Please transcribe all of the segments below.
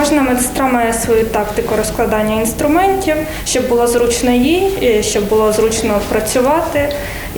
Кожна медсестра має свою тактику розкладання інструментів, щоб було зручно їй, щоб було зручно працювати,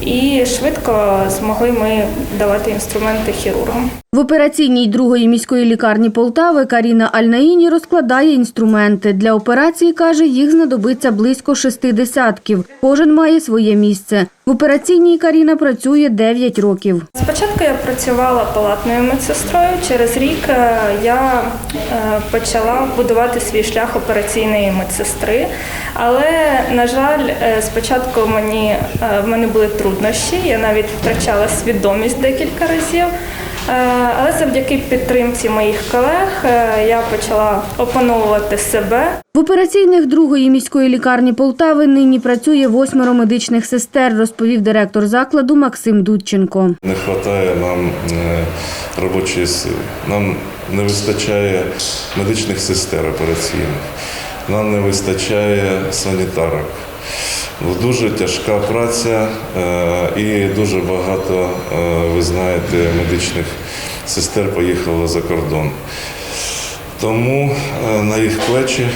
і швидко змогли ми давати інструменти хірургам. В операційній другої міської лікарні Полтави Каріна Альнаїні розкладає інструменти. Для операції, каже, їх знадобиться близько шести десятків. Кожен має своє місце. В операційній Каріна працює 9 років. Спочатку я працювала палатною медсестрою. Через рік е, я е, почала будувати свій шлях операційної медсестри. Але, на жаль, е, спочатку мені, в мене були труднощі, я навіть втрачала свідомість декілька разів. Е, Але завдяки підтримці моїх колег е, я почала опановувати себе. В операційних другої міської лікарні Полтави нині працює восьмеро медичних сестер, розповів директор закладу Максим Дудченко. Не вистачає нам е, робочої сили. Нам не вистачає медичних сестер операційних, нам не вистачає санітарок. Дуже тяжка праця і дуже багато, е, ви знаєте, медичних сестер поїхало за кордон. Тому е, на їх плечі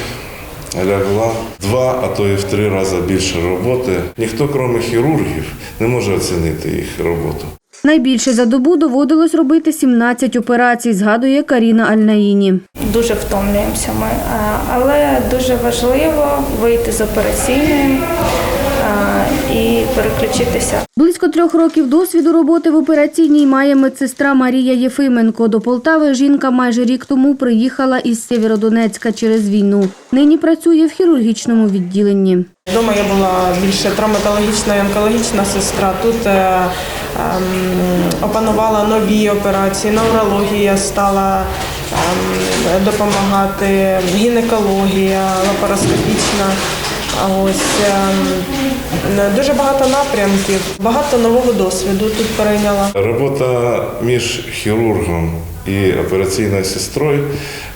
лягла два, а то і в три рази більше роботи. Ніхто, крім хірургів, не може оцінити їх роботу. Найбільше за добу доводилось робити 17 операцій, згадує Каріна Альнаїні. Дуже втомлюємося ми, але дуже важливо вийти з операційної і переключитися. Близько трьох років досвіду роботи в операційній має медсестра Марія Єфименко. До Полтави жінка майже рік тому приїхала із Сєвєродонецька через війну. Нині працює в хірургічному відділенні. Вдома я була більше травматологічна і онкологічна сестра. Тут е, ем, опанувала нові операції, неврологія стала ем, допомагати, гінекологія, лапароскопічна. Ось ем, дуже багато напрямків, багато нового досвіду тут перейняла. Робота між хірургом і операційною сестрою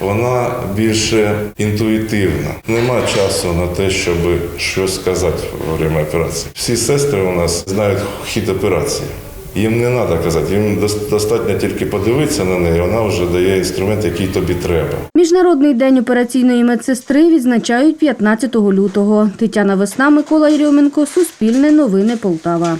вона більше інтуїтивна. Нема часу на те, щоб щось сказати во время операції. Всі сестри у нас знають хід операції. Їм не треба казати, їм дос- достатньо тільки подивитися на неї, вона вже дає інструмент, який тобі треба. Міжнародний день операційної медсестри відзначають 15 лютого. Тетяна Весна, Микола Єрьоменко, Суспільне новини Полтава.